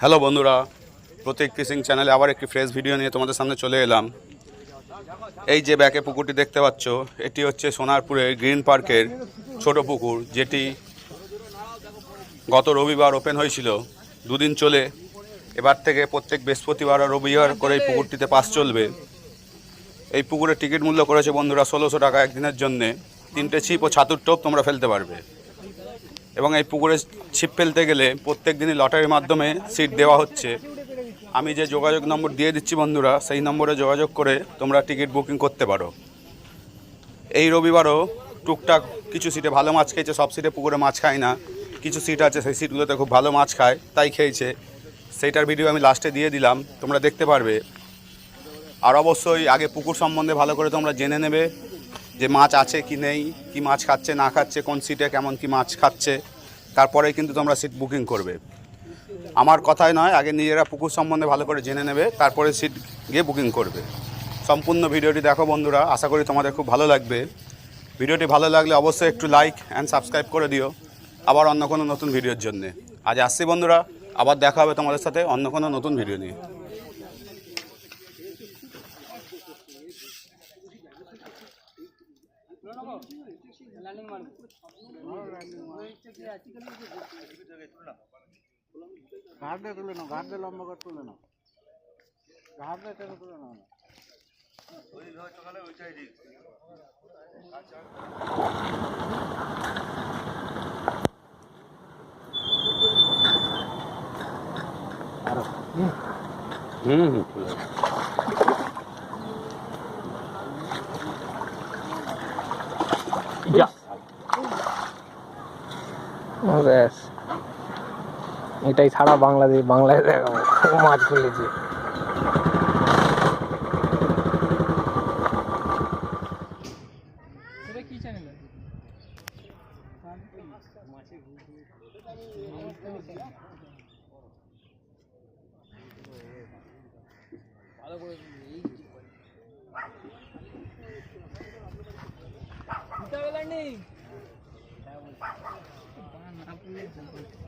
Hello বন্ধুরা, প্রতীক fishing চ্যানেলে আবার একটি ফ্রেশ ভিডিও নিয়ে তোমাদের সামনে চলে এলাম। এই যে ব্যাকে পুকুরটি দেখতে পাচ্ছ, এটি হচ্ছে সোনারপুরের গ্রিন পার্কের ছোট পুকুর, যেটি গত রবিবার ওপেন হয়েছিল। দুদিন চলে, এবার থেকে প্রত্যেক বৃহস্পতিবার আর রবিবার করে এই পুকুরটিতে পাস চলবে। এই পুকুরের টিকিট মূল্য করেছে বন্ধুরা, ষোলোশো টাকা একদিনের জন্যে। তিনটে ছিপ ও ছাতুর টোপ তোমরা ফেলতে পারবে। এবং এই পুকুরে ছিপ ফেলতে গেলে প্রত্যেক দিনই লটারির মাধ্যমে সিট দেওয়া হচ্ছে। আমি যে যোগাযোগ নম্বর দিয়ে দিচ্ছি বন্ধুরা, সেই নম্বরে যোগাযোগ করে তোমরা টিকিট বুকিং করতে পারো। এই রবিবারও টুকটাক কিছু সিটে ভালো মাছ খেয়েছে, সব সিটে পুকুরে মাছ খায় না। কিছু সিট আছে, সেই সিটগুলোতে খুব ভালো মাছ খায়, তাই খেয়েছে। সেইটার ভিডিও আমি লাস্টে দিয়ে দিলাম, তোমরা দেখতে পারবে। আর অবশ্যই আগে পুকুর সম্বন্ধে ভালো করে তোমরা জেনে নেবে যে মাছ আছে কি নেই, কি মাছ খাচ্ছে, না খাচ্ছে, কোন সিটে কেমন কি মাছ খাচ্ছে। তারপরে কিন্তু তোমরা সিট বুকিং করবে। আমার কথাই নয়, আগে নিজেরা পুকুর সম্বন্ধে ভালো করে জেনে নেবে, তারপরে সিট গিয়ে বুকিং করবে। সম্পূর্ণ ভিডিওটি দেখো বন্ধুরা, আশা করি তোমাদের খুব ভালো লাগবে। ভিডিওটি ভালো লাগলে অবশ্যই একটু লাইক অ্যান্ড সাবস্ক্রাইব করে দিও, আবার অন্য কোনো নতুন ভিডিওর জন্যে। আজ আসছি বন্ধুরা, আবার দেখা হবে তোমাদের সাথে অন্য কোনো নতুন ভিডিও নিয়ে। ঘাটে তুলে নাও ঘাটে লম্বা করে তুলে নাও ঘাটে টেনে তুলে নাও না হুম হুম ব্যাস। এটাই ছাড়া বাংলাদেশ বাংলায় দেখাবো মাছ Mereka.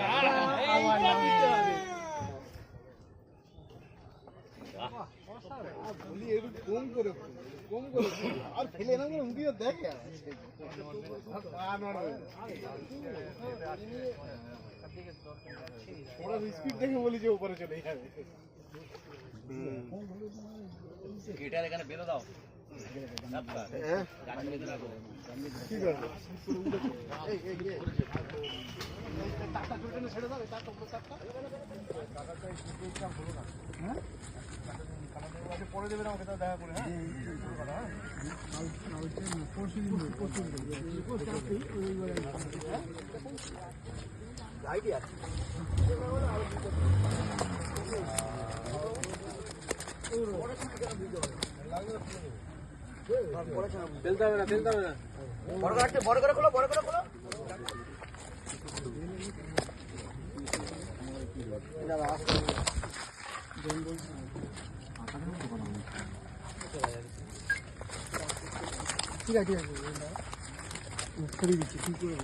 কম করে কম করে আর ফেলে না উঠিয়ে দেখে ওরা স্পিড দেখে বলি যে উপরে চলে যাবে। হ্যাঁ? কি করবে? এই, এই, এই। তারটা তুলে টেনে ছেড়ে দাও, এই তারটা, উপরের তারটা। হ্যাঁ? আচ্ছা, পরে দেবেন আমাকে তাহলে দেখা করে হ্যাঁ だわ。全部一緒当たり前とかなの違う違う違う。もう一人道聞いてる。